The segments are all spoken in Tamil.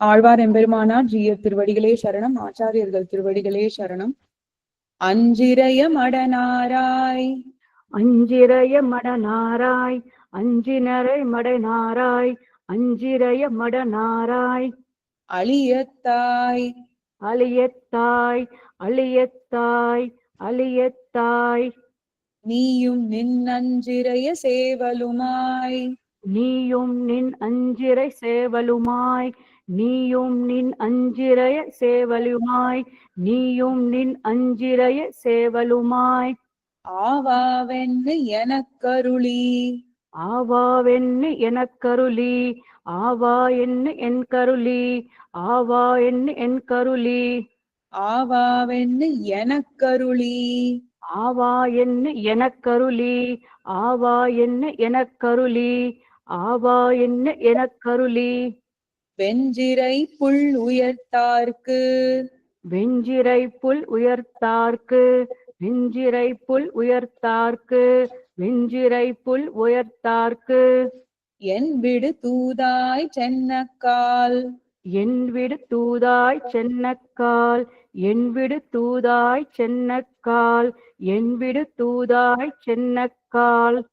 ஆழ்வார் எம்பெருமானார் ஜீய திருவடிகளே சரணம் ஆச்சாரியர்கள் திருவடிகளே சரணம். அஞ்சிரய மடனாராய் அஞ்சிரய மடனாராய் அஞ்சினரை மடனாராய் அஞ்சிரய மடனாராய் அழியத்தாய். அழியத்தாய் அழியத்தாய் அழியத்தாய். நீயும் நின் அஞ்சிரய சேவலுமாய். நீயும் நின் அஞ்சிரை சேவலுமாய். நீயும் நின் அஞ்சிரய சேவலுமாய் நீயும் நின் அஞ்சிரய சேவலுமாய். ஆவாவென்னு எனக்கருளி. ஆவாவென்னு எனக்கருளி ஆவா என்ன என் கருளி ஆவா என்ன என் கருளி ஆவாவென்னு எனக்கருளி. ஆவா என்ன எனக்கருளி ஆவா என்ன எனக்கருளி ஆவா என்ன எனக்கருளி. வெஞ்சிரை புல் உயர்த்தார்க்கு. வெஞ்சிரை புல் உயர்த்தார்க்கு. வெஞ்சிரை புல் உயர்த்தார்க்கு. வெஞ்சிரை புல் உயர்த்தார்க்கு. என் விடு தூதாய் சென்னக்கால். என் விடு தூதாய் சென்னக்கால். என் விடு தூதாய் சென்னக்கால். என் விடு தூதாய் சென்னக்கால்.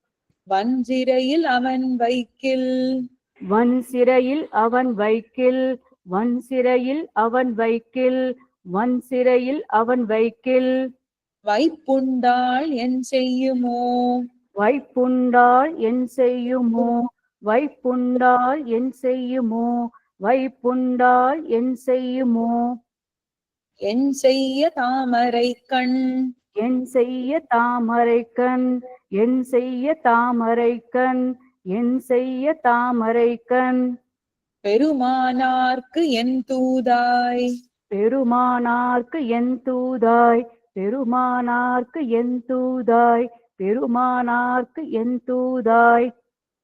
வஞ்சிரையில் அவன் வைக்கில். வன் சிறையில் அவன் வைக்கில் வன் சிறையில் அவன் வைக்கில் வன் சிறையில் அவன் வைக்கில். வைப்புண்டாள் என் செய்யுமோ? வைப்புண்டால் என் செய்யுமோ? வைப்புண்டால் என் செய்யுமோ? வைப்புண்டால் என் செய்யுமோ? என் செய்ய தாமரை கண். என் செய்ய தாமரைக்கண் என் செய்ய தாமரைக்கண் என் செய்ய தாமரைக்கண். பெருமானார்க்கு என் தூதாய். பெருமானார்க்கு என் தூதாய். பெருமானார்க்கு என் தூதாய். பெருமானார்க்கு என் தூதாய்.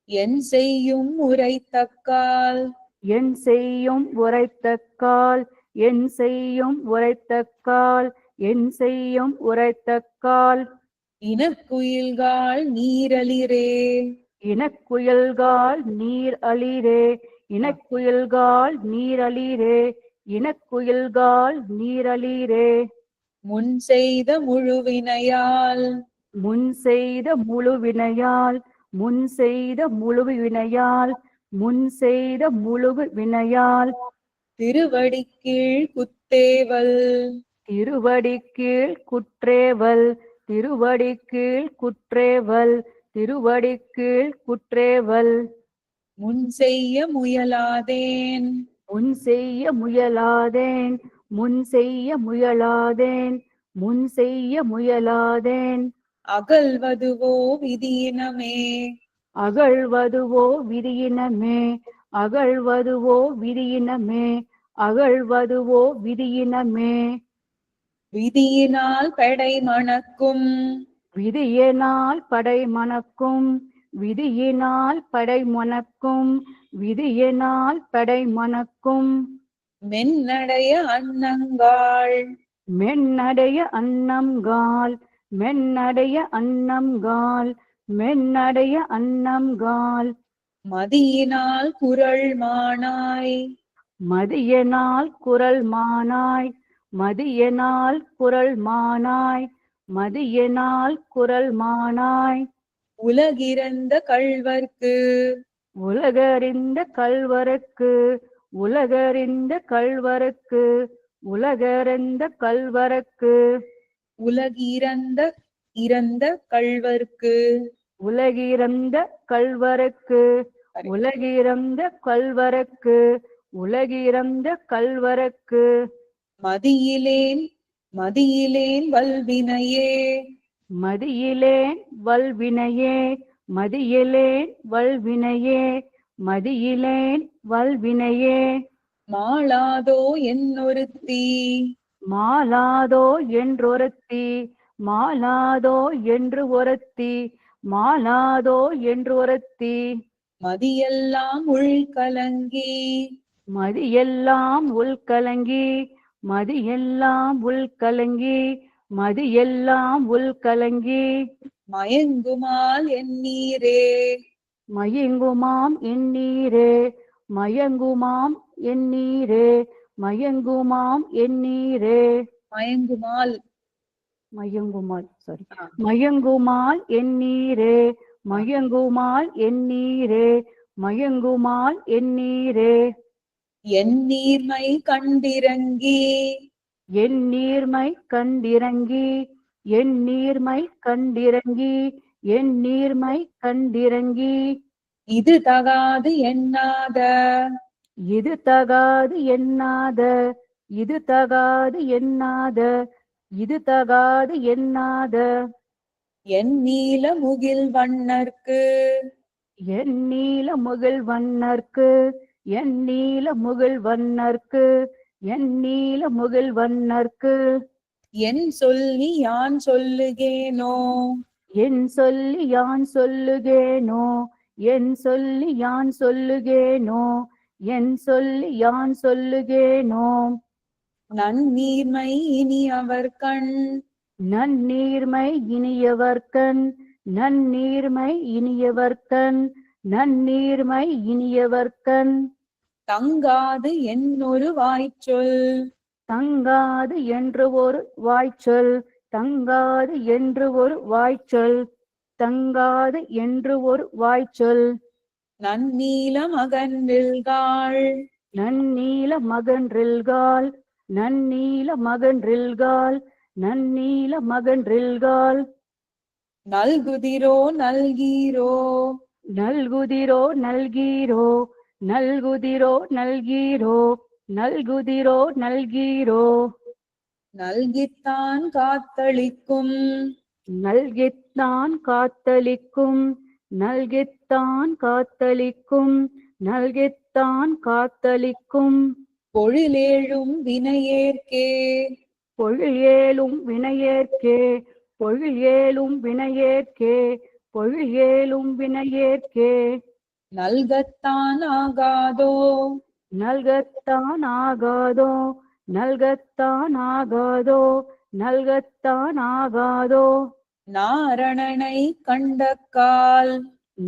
என் செய்யும் உரைத்தக்கால். என் செய்யும் உரைத்தக்கால். என் செய்யும் உரைத்தக்கால். என் செய்யும் உரைத்தக்கால். இனக்குயில்கால் நீரலிரே. இனக்குயல்கால் நீர் அளிரே இனக்குயல்கால் நீர் அளிரே இனக்குயல்கால் நீர் அளிரே முன் செய்த முழுவினையால். முன் செய்த முழு வினையால் முன் செய்த முழு வினையால் முன் செய்த முழு வினையால் திருவடிக்கீழ் குத்தேவல் திருவடிக்கீழ் குற்றேவல் திருவடிக்கீழ் குற்றேவல். திருவடிக்கீழ் குற்றேவல். முன் செய்ய முயலாதேன். முன் செய்ய முயலாதேன். முன் செய்ய முயலாதேன். முன் செய்ய முயலாதேன். அகல்வதுவோ விதியினமே. அகழ்வதுவோ விதியினமே. அகழ்வதுவோ விதியினமே. அகழ்வதுவோ விதியினமே. விதியினால் பெடை மணக்கும். விதியினால் படை மணக்கும் விதியினால் படை மணக்கும் விதியினால் படை மணக்கும். மென்னடைய அன்னங்காள் மென்னடைய அன்னம்கால் மென்னடைய அன்னம்கால் மென்னடைய அன்னம்கால் மதியினால் குரல் மானாய். மதியனால் குரல் மானாய் மதியனால் குரல் மானாய். மதியனால் குரல் மானாய் உலகிறந்த கள்வர்க்கு. உலகறிந்த கல்வருக்கு உலகறிந்த கல்வருக்கு உலகறிந்த கல்வருக்கு உலகிறந்த இறந்த கள்வர்க்கு. உலகிறந்த கல்வருக்கு உலகிறந்த கல்வருக்கு உலகிறந்த கல்வருக்கு மதியிலேன் மதியிலேன் வல்வினையே. மதியிலேன் வல்வினையே மதியிலேன் வல்வினையே மதியிலேன் வல்வினையே. மாளாதோ என்னொருத்தி? மாலாதோ என்றொருத்தி மாலாதோ என்று ஒருத்தி மாலாதோ என்று ஒருத்தி மதியெல்லாம் உள்கலங்கி. மதியெல்லாம் உள்கலங்கி மதியெல்லாம் உள்கலங்கி மதியெல்லாம் உள்கலங்கி மயங்குமால் எண்ணீரே மயங்குமாம் எண்ணீரே மயங்குமாம் எண்ணீரே மயங்குமாம் எண்ணீரே மயங்குமால். மயங்குமால் சாரி. மயங்குமால் எண்ணீரே மயங்குமால் எண்ணீரே மயங்குமால் எண்ணீரே என் நீர்மை கண்டிறங்கி. என் நீர்மை கண்டிறங்கி. என் நீர்மை கண்டிறங்கி. என் நீர்மை கண்டிறங்கி. இது தகாது எண்ணாத இது தகாது எண்ணாத இது தகாது எண்ணாத இது தகாது எண்ணாத என் நீல முகில் வண்ணர்க்கு. என் நீல முகில் வண்ணர்க்கு. என் நீல முகில் வண்ணர்க்கு என் நீல முகில் வண்ணர்க்கு. என் சொல்லி யான் சொல்லுகேனோ? என் சொல்லி யான் சொல்லுகேனோ? என் சொல்லி யான் சொல்லுகேனோ? என் சொல்லி யான் சொல்லுகேனோ? நன்னீர்மை இனி அவர் கண். நன்னீர்மை இனியவர்கண் நன்னீர்மை இனியவர்கண் நன்னீர்மை இனியவர்கண் தங்காது என்னொரு வாய்ச்சொல். தங்காது என்று ஒரு வாய்ச்சொல். தங்காது என்று ஒரு வாய்ச்சொல். தங்காது என்று ஒரு வாய்ச்சொல். நன்னீல மகன்றில்காள் நன்னீல மகன்றில்கால் நன்னீல மகன்றில்கால் நன்னீல மகன்றில்கால் நல்குதிரோ நல்கீரோ. நல்குதிரோ நல்கீரோ நல்குதிரோ நல்கீரோ நல்குதிரோ நல்கீரோ. நல்கித்தான் காத்தளிக்கும். நல்கித்தான் காத்தளிக்கும். நல்கித்தான் காத்தளிக்கும். நல்கித்தான் காத்தளிக்கும். பொழிலேழும் வினையேற்கே. பொழியேலும் வினையேற்கே. பொழியேலும் வினையேற்கே. பொழியேலும் வினையேற்கே. நல்கத்தான் ஆகாதோ நல்கத்தான் ஆகாதோ நல்கத்தான் ஆகாதோ நல்கத்தான் ஆகாதோ நாரணனை கண்டக்கால்.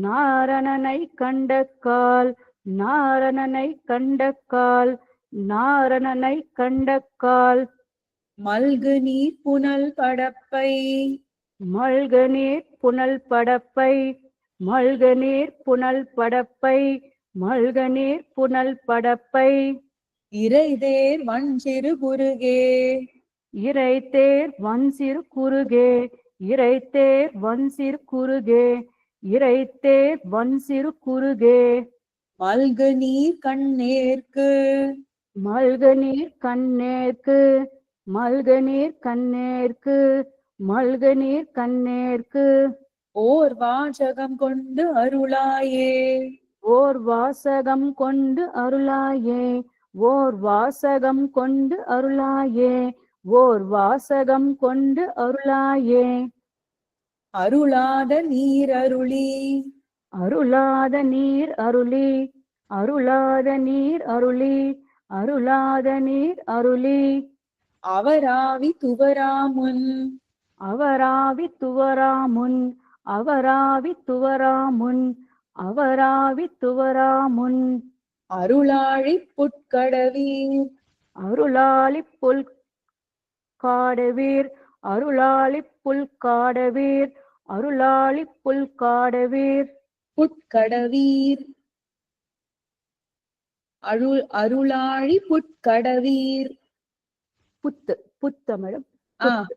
நாரணனை கண்டக்கால். நாரணனை கண்டக்கால். நாரணனை கண்டக்கால். மல்கு நீர் புனல் படப்பை. மல்க நீர் புனல் படப்பை மல்க நீர் புனல் படப்பை மல்க நீர் புனல் படப்பை. இறைதேர் வஞ்சிறு குருகே இறைத்தேர் வன்சிறு குறுகே இறைத்தேர் வன்சிறு குறுகே இறைத்தேர் வன்சிறு குறுகே. மல்கு நீர் கண்ணேற்கு. மல்க நீர் கண்ணேற்கு மல்க நீர் கண்ணேற்கு. மல்க நீர் கண்ணேற்கு. ஓர் வாசகம் கொண்டு அருளாயே. ஓர் வாசகம் கொண்டு அருளாயே. ஓர் வாசகம் கொண்டு அருளாயே. ஓர் வாசகம் கொண்டு அருளாயே. அருளாத நீர் அருளி. அருளாத நீர் அருளி. அருளாத நீர் அருளி. அருளாத நீர் அருளி. அவராவி துவராமுன். அவராவி துவராமுன் அவராவி துவராமுன் அவராவி துவராமுன் அருளாழி புட்கடவீர் அருளாளி புல் காடவீர் அருளாளி புல் காடவீர் அருளாளி புல் காடவீர். புட்கடவீர் அருள் அருளாழி புட்கடவீர் புத்து புத்தமிழம்.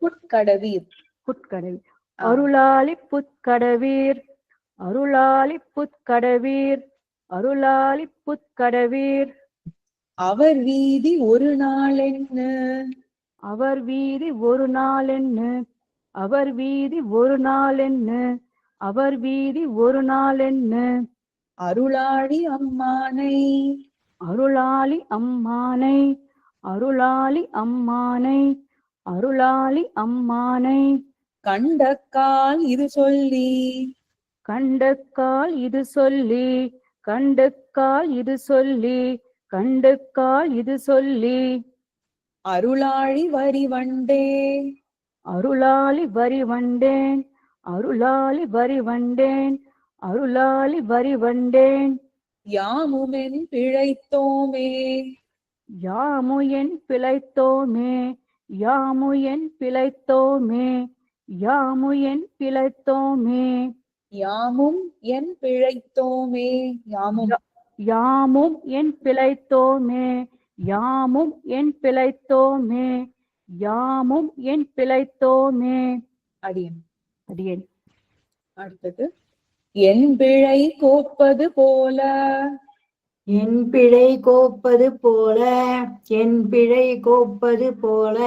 புட்கடவீர். புட்கடவீர். அருளாளி புத்கடவீர் அருளாளி புத்கடவீர் அருளாளி புத்கடவீர் அவர் வீதி ஒரு நாளென்ன அவர் வீதி ஒரு நாளென்னு அவர் வீதி ஒரு நாளென்னு அவர் வீதி ஒரு நாளென்னு அருளாழி அம்மானை. அருளாளி அம்மானை. அருளாளி அம்மானை. அருளாளி அம்மானை. கண்டக்கால் இது சொல்லி. கண்டக்கால் இது சொல்லி. கண்டுக்கால் இது சொல்லி. கண்டுக்கால் இது சொல்லி. அருளாழி வரிவண்டே அருளாளி வரி வண்டேன். அருளாளி வரி வண்டேன். அருளாளி வரி வண்டேன். யாமுமென் பிழைத்தோமே. யாமுயன் பிழைத்தோமே. யாமுயன் பிழைத்தோமே யாமுயன் பிழைத்தோமே. யாமும் என் பிழைத்தோமே யாமும். யாமும் என் பிழைத்தோமே யாமும் என் பிழைத்தோமே யாமும் என் பிழைத்தோமே. அடியன். அடியேன். அடுத்தது என் பிழை கோப்பது போல. என் பிழை கோப்பது போல என் பிழை கோப்பது போல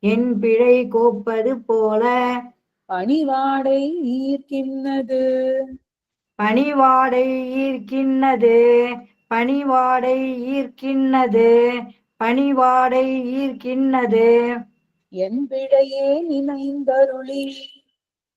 என் பிழை கோப்பது போல. பணிவாடை ஈர்க்கின்னது பணிவாடை ஈர்க்கின்னது பணிவாடை ஈர்க்கின்னது பணிவாடை ஈர்க்கின்னது என் பிழையே நினைந்தருளி.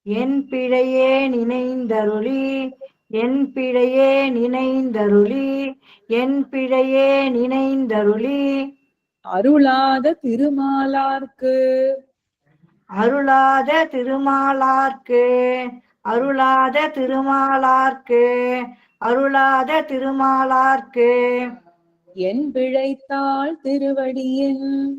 என் பிழையே நினைந்தருளி. என் பிழையே நினைந்தருளி என் பிழையே நினைந்தருளி. அருளாத திருமாலார்க்கு. அருளாத திருமாலார்க்கு அருளாத திருமாலார்க்கு அருளாத திருமாலார்க்கு. என் பிழைத்தாள் திருவடியின்.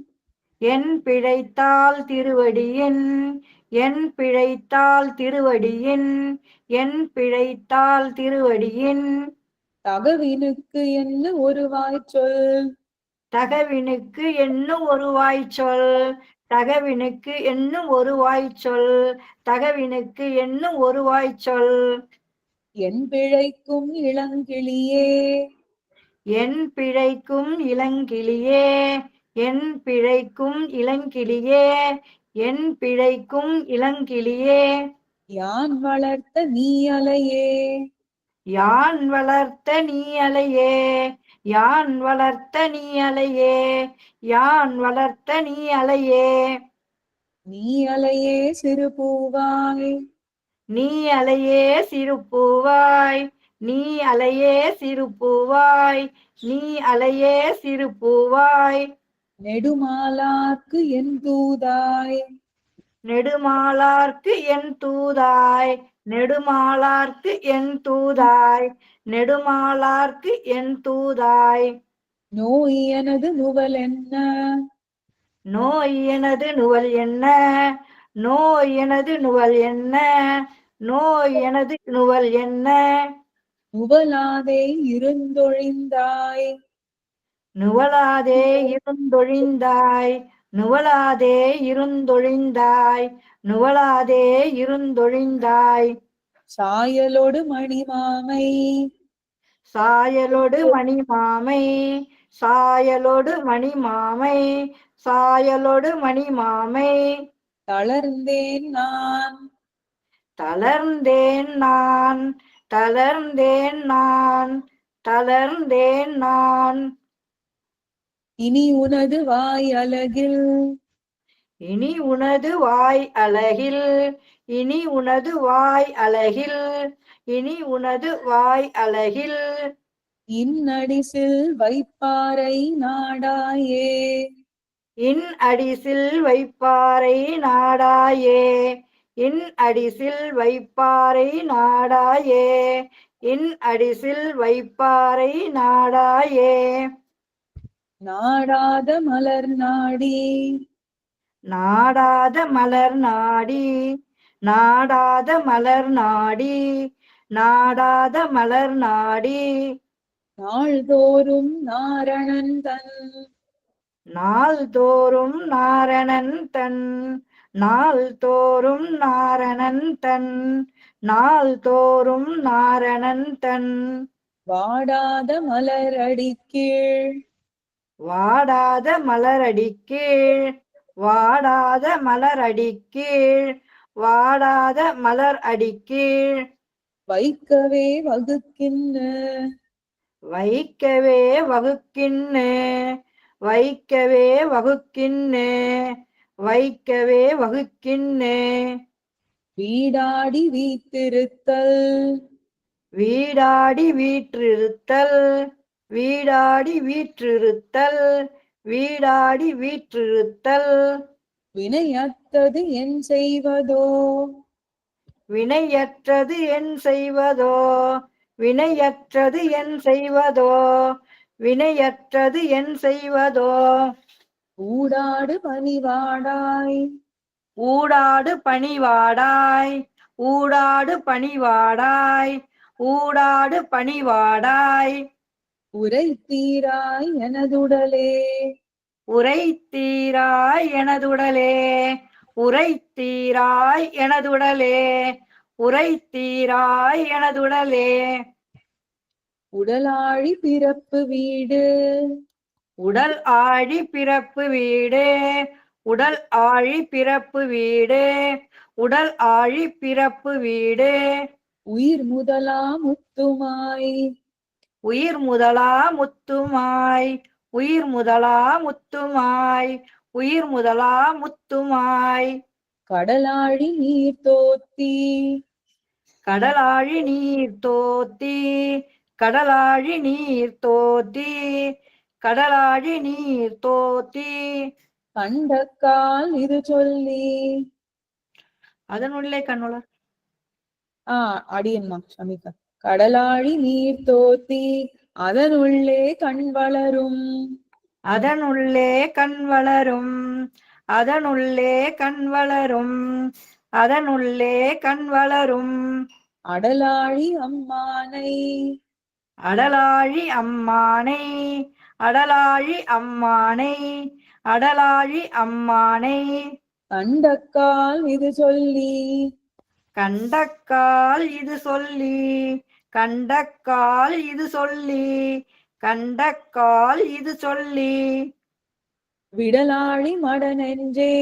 என் பிழைத்தால் திருவடியின் என் பிழைத்தால் திருவடியின் என் பிழைத்தால் திருவடியின். தகவினுக்கு என்ன ஒரு வாய்ச்சொல் தகவினுக்கு என்னும் ஒரு வாய்ச்சொல் தகவினுக்கு என்னும் ஒரு வாய்ச்சொல் தகவினுக்கு என்னும் ஒரு வாய்ச்சொல் என் பிழைக்கும் இளங்கிளியே. என் பிழைக்கும் இளங்கிளியே. என் பிழைக்கும் இளங்கிளியே. என் பிழைக்கும் இளங்கிளியே யான் வளர்த்த நீ அலையே யான் வளர்த்த நீ அலையே யான் வளர்த்த நீ அலையே யான் வளர்த்த நீ அலையே நீ அலையே சிறு பூவாய். நீ அலையே சிறு பூவாய். நீ அலையே சிறு பூவாய். நீ அலையே சிறு பூவாய். நெடுமாலார்க்கு என் தூதாய். நெடுமாலார்க்கு என் தூதாய். நெடுமாலார்க்கு என் தூதாய். நெடுமாலார்க்கு என் தூதாய். நோய் எனது நுவல் என்ன? நோய் எனது நுவல் என்ன? நோய் எனது நுவல் என்ன? நோய் எனது நுவல் என்ன? நுவலாதே இருந்தொழிந்தாய். நுவலாதே இருந்தொழிந்தாய் நுவலாதே இருந்தொழிந்தாய் நுவலாதே இருந்தொழிந்தாய். சாயலோடு மணிமாமை. சாயலோடு மணிமாமை சாயலோடு மணிமாமை சாயலோடு மணிமாமை. தளர்ந்தேன் நான். தளர்ந்தேன் நான் தளர்ந்தேன் நான் தளர்ந்தேன் நான். இனி உனது வாய் அலகில் இனி உனது வாய் அழகில். இனி உனது வாய் அழகில். இனி உனது வாய் அழகில். இன்னடிசில் வைப்பாரை நாடாயே. இன் அடிசில் வைப்பாரை நாடாயே. இன் அடிசில் வைப்பாரை நாடாயே. இன் அடிசில் வைப்பாரை நாடாயே. நாடாத மலர் நாடி. நாடாத மலர் நாடி நாடாத மலர் நாடி நாடாத மலர் நாடி. நாள்தோறும் நாரணன் தன். நாள்தோறும் நாரணன் தன். நாள்தோறும் நாரணன் தன். நாள்தோறும் நாரணன் தன். வாடாத மலர் அடிக்கீழ். வாடாத மலரடிக்கீழ் வாடாத மலரடிக்கீழ் வாடாத மலர் அடிக்கீழ் வைக்கவே வகுக்கின்ற வைக்கவே வகுக்கின்னு. வைக்கவே வகுக்கின்னு. வைக்கவே வகுக்கின்னு. வீடாடி வீத்திருத்தல் வீடாடி வீற்றிருத்தல். வீடாடி வீற்றிருத்தல் வீடாடி வீற்றிருத்தல். வினையத்தது என் செய்வதோ? வினையற்றது என் செய்வதோ? வினையற்றது என் செய்வதோ? வினையற்றது என் செய்வதோ? ஊடாடு பணிவாடாய். ஊடாடு பணிவாடாய். ஊடாடு பணிவாடாய். ஊடாடு பணிவாடாய். உரைத்தீராய் எனதுடலே. உரைத்தீராய் எனதுடலே. உரைத்தீராய் எனதுடலே. உரைத்தீராய் எனதுடலே. உடலாழி பிறப்பு வீடு. உடல் ஆழி பிறப்பு வீடு. உடல் ஆழி பிறப்பு வீடு. உடல் ஆழி பிறப்பு வீடு. உயிர் முதலா முத்துமாய். உயிர் முதலா முத்துமாய் உயிர் முதலா முத்துமாய் உயிர் முதலா முத்துமாய். கடலாழி நீர் தோத்தி. கடலாழி நீர் தோத்தி கடலாழி நீர் தோத்தி கடலாழி நீர் தோத்தி. கண்டக்கால் இது சொல்லி. அதனுள்ளே கண்ணுளர் ஆ அடியன்மா ஷமிகா கடலாழி நீர் தோத்தி அதனுள்ளே கண் வளரும். அதனுள்ளே கண் வளரும். அதனுள்ளே கண் வளரும். அதனுள்ளே கண் வளரும். அடலாழி அம்மானை. அடலாழி அம்மானை. அடலாழி அம்மானை. அடலாழி அம்மானை. கண்டக்கால் இது சொல்லி. கண்டக்கால் இது சொல்லி. கண்டக்கால் இது சொல்லி கண்டக்கால் இது சொல்லி. விடலாழி மட நெஞ்சே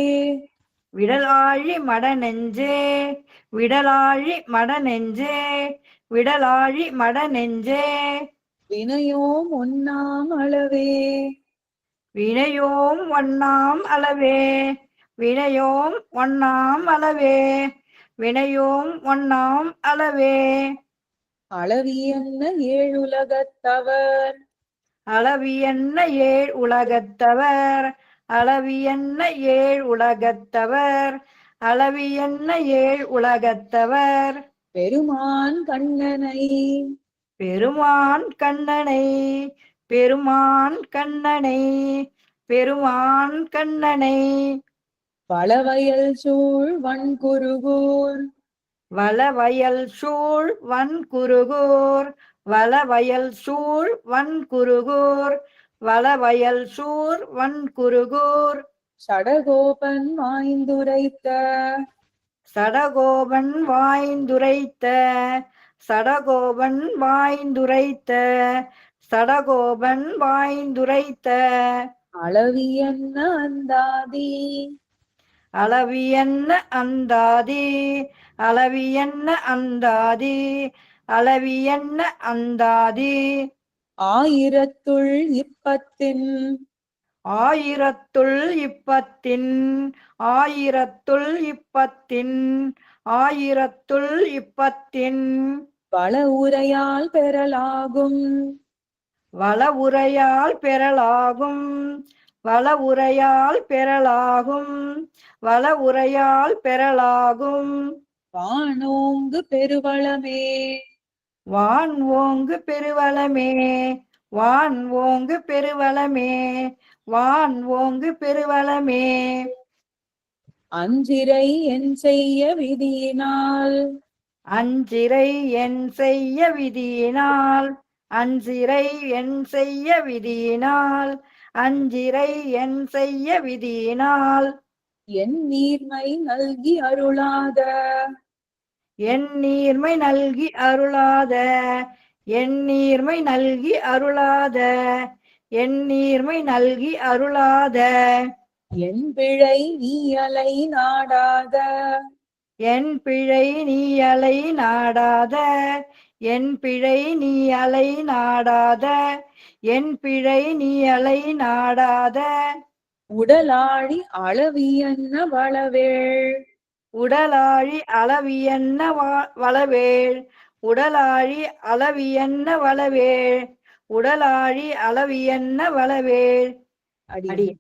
விடலாழி மட நெஞ்சே விடலாழி மட நெஞ்சே விடலாழி மட நெஞ்சே வினையோம் ஒன்னாம் அளவே. வினையோம் ஒண்ணாம் அளவே வினையோம் ஒண்ணாம் அளவே வினையோம் ஒண்ணாம் அளவே. அளவியன்ன ஏழுலகத்தவர் அளவியன்ன ஏழ் உலகத்தவர்? அளவியன்ன ஏழ் உலகத்தவர்? அளவியன்ன ஏழ் உலகத்தவர்? பெருமான் கண்ணனை. பெருமான் கண்ணனை. பெருமான் கண்ணனை. பெருமான் கண்ணனை. பலவயல் சூழ் வன்குருகூர். வளவயல் சூழ் வன்குருகூர் வளவயல் சூழ் வன்குருகூர் வளவயல் சூழ் வன்குருகூர். சடகோபன் வாய்ந்துரைத்த சடகோபன் வாய்ந்துரைத்த சடகோபன் வாய்ந்துரைத்த சடகோபன் வாய்ந்துரைத்த. அளவியன்ன அந்தாதி அளவியன்ன அந்தாதி? அளவியன்ன அந்தாதி? அளவியன்ன அந்தாதி? ஆயிரத்துள் இப்பத்தின். ஆயிரத்துள் இப்பத்தின். ஆயிரத்துள் இப்பத்தின். ஆயிரத்துள் இப்பத்தின். பல உரையால் பெறலாகும். வள உரையால் பெறலாகும். வள உரையால் பெறலாகும். வள உரையால் பெறலாகும் வானோங்கு பெருவளமே. வான் ஓங்கு பெருவளமே. வான் ஓங்கு பெருவளமே. வான் ஓங்கு பெருவளமே. அஞ்சிரை என் செய்ய விதியினால். அஞ்சிரை என் செய்ய விதியினால். அஞ்சிரை என் செய்ய விதியினால். அஞ்சிரை என் செய்ய விதியினால் என் நீர்மை நல்கி அருளாத. என் நீர்மை நல்கி அருளாத. என் நீர்மை நல்கி அருளாத. என் நீர்மை நல்கி அருளாத. என் பிழை நீ அலை நாடாத. என் பிழை நீ அலை நாடாத. என் பிழை நீ அலை நாடாத என் பிழை நீ அலை நாடாத. உடலாழி அளவியன்ன வளவேள்? உடலாழி அளவியன்ன வளவேள்? உடலாழி அளவியன்ன வளவேள்? உடலாழி அளவியன்ன வளவேள்? அடி.